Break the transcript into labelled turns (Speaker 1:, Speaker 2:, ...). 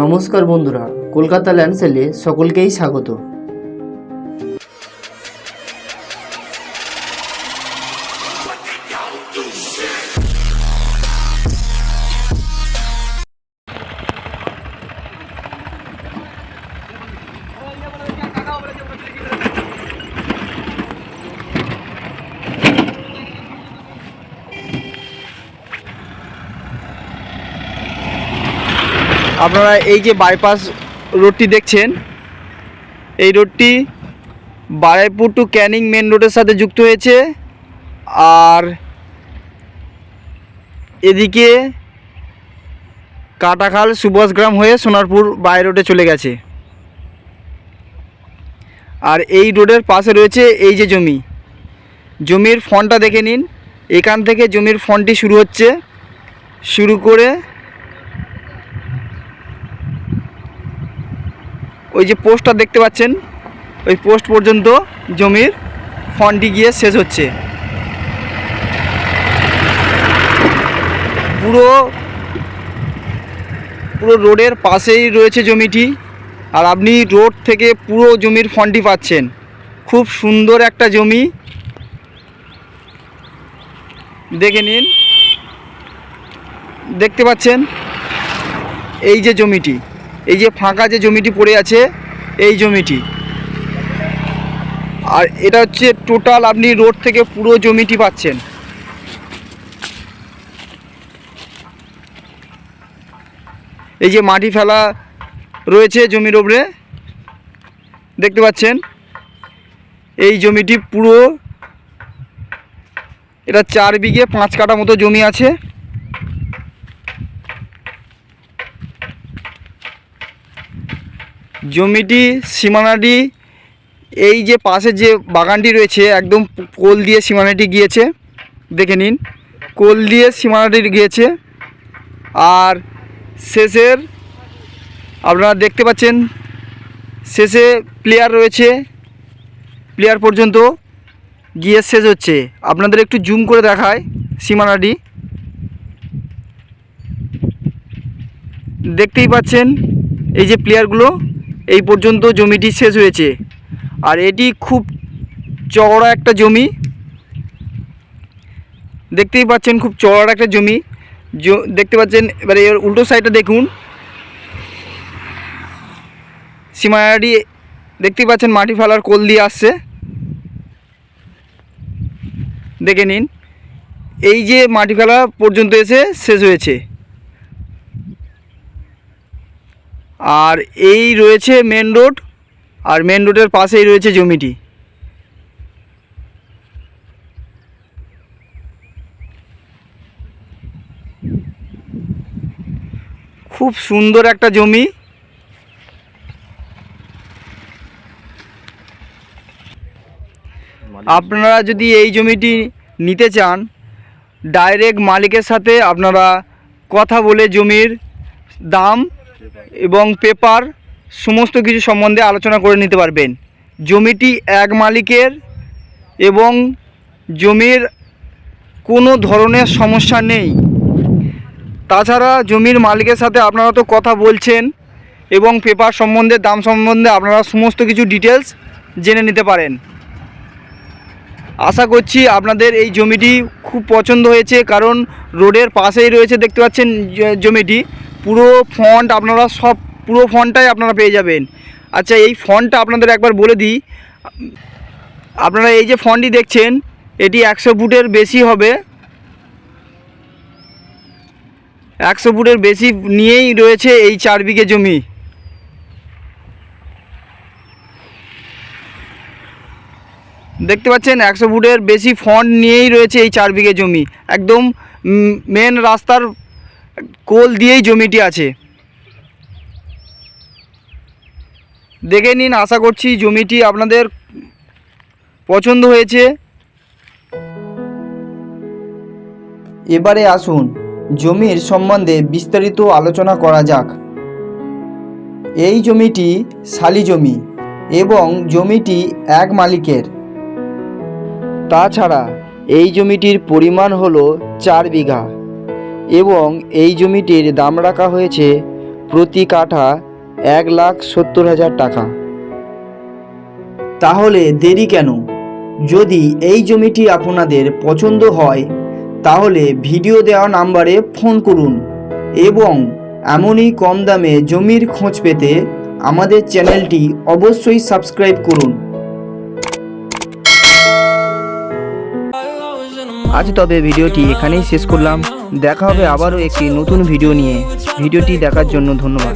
Speaker 1: নমস্কার বন্ধুরা কলকাতা ল্যান্ডসেলে সকলকেই স্বাগত।
Speaker 2: আপনারা এই যে বাইপাস রোডটি দেখছেন, এই রোডটি বারাইপুর টু ক্যানিং মেন রোডের সাথে যুক্ত হয়েছে। আর এদিকে কাটাখাল সুভাষগ্রাম হয়ে সোনারপুর বাই রোডে চলে গেছে। আর এই রোডের পাশে রয়েছে এই যে জমি। জমির ফন্টটা দেখে নিন। এখান থেকে জমির ফন্টটি শুরু হচ্ছে। শুরু করে ওই যে পোস্টটা দেখতে পাচ্ছেন? ওই পোস্ট পর্যন্ত জমির ফন্ডটি গিয়ে শেষ হচ্ছে। পুরো পুরো রোডের পাশেই রয়েছে জমিটি। আর আপনি রোড থেকে পুরো জমির ফন্ডটি পাচ্ছেন। খুব সুন্দর একটা জমি। দেখে নিন। দেখতে পাচ্ছেন? এই যে জমিটি। এই যে ফাঁকা যে জমিটি পড়ে আছে, এই জমিটি। আর এটা হচ্ছে টোটাল আপনি রোড থেকে পুরো জমিটি পাচ্ছেন। এই যে মাটি ফেলা রয়েছে জমির ওপরে দেখতে পাচ্ছেন? এই জমিটি পুরো, এটা চার বিঘে পাঁচ কাটা মতো জমি আছে। জমিটি, সীমানাটি, এই যে পাশে যে বাগানটি রয়েছে, একদম কোল দিয়ে সীমানাটি গিয়েছে, দেখে নিন। কোল দিয়ে সীমানাটি গিয়েছে। আর শেষের, আপনারা দেখতে পাচ্ছেন, শেষে প্লেয়ার রয়েছে। প্লেয়ার পর্যন্ত গিয়ে শেষ হচ্ছে। আপনাদের একটু জুম করে দেখায় সীমানাটি। দেখতেই পাচ্ছেন, এই যে প্লেয়ারগুলো। এই পর্যন্ত জমিটি শেষ হয়েছে। আর এটি খুব চওড়া একটা জমি। দেখতেই পাচ্ছেন খুব চওড়া একটা জমি। দেখতে পাচ্ছেন, এবারে এর উল্টো সাইডটা দেখুন। সীমানাটি দেখতেই পাচ্ছেন মাটি ফেলার কোল দিয়ে আসছে। দেখে নিন। এই যে মাটি ফেলা পর্যন্ত এসে শেষ হয়েছে। আর এই রয়েছে মেন রোড আর মেন রোডের পাশেই রয়েছে জমিটি। খুব সুন্দর একটা জমি। আপনারা যদি এই জমিটি নিতে চান ডাইরেক্ট মালিকের সাথে আপনারা কথা বলে জমির দাম এবং পেপার সমস্ত কিছু সম্বন্ধে আলোচনা করে নিতে পারবেন। জমিটি এক মালিকের এবং জমির কোনো ধরনের সমস্যা নেই। তাছাড়া জমির মালিকের সাথে আপনারা তো কথা বলছেন এবং পেপার সম্বন্ধে, দাম সম্বন্ধে আপনারা সমস্ত কিছু ডিটেলস জেনে নিতে পারেন। আশা করছি আপনাদের এই জমিটি খুব পছন্দ হয়েছে, কারণ রোডের পাশেই রয়েছে, দেখতে পাচ্ছেন জমিটি। পুরো ফন্ট আপনারা সব, পুরো ফন্টটাই আপনারা পেয়ে যাবেন। আচ্ছা এই ফন্টটা আপনাদের একবার বলে দিই। আপনারা এই যে ফন্টটি দেখছেন, এটি একশো ফুটের বেশি হবে। একশো ফুটের বেশি নিয়েই রয়েছে এই চার বিঘে জমি। দেখতে পাচ্ছেন, একশো ফুটের বেশি ফন্ট নিয়েই রয়েছে এই চার বিঘে জমি। একদম মেন রাস্তার কোল দিয়েই জমিটি আছে। দেখে নিন, আশা করছি জমিটি আপনাদের পছন্দ হয়েছে।
Speaker 1: এবারে আসুন, জমির সম্বন্ধে বিস্তারিত আলোচনা করা যাক। এই জমিটি শালি জমি এবং জমিটি এক মালিকের।
Speaker 2: তাছাড়া এই জমিটির পরিমাণ হলো চার বিঘা। এবং এই জমিটির দাম রাখা হয়েছে প্রতি কাঠা এক লাখ সত্তর হাজার টাকা।
Speaker 1: তাহলে দেরি কেন? যদি এই জমিটি আপনাদের পছন্দ হয়, তাহলে ভিডিও দেওয়া নাম্বারে ফোন করুন এবং এমনই কম দামে জমির খোঁজ পেতে আমাদের চ্যানেলটি অবশ্যই সাবস্ক্রাইব করুন।
Speaker 2: আজ তবে ভিডিওটি এখানেই শেষ করলাম। দেখা হবে আবারও একটি নতুন ভিডিও নিয়ে। ভিডিওটি দেখার জন্য ধন্যবাদ।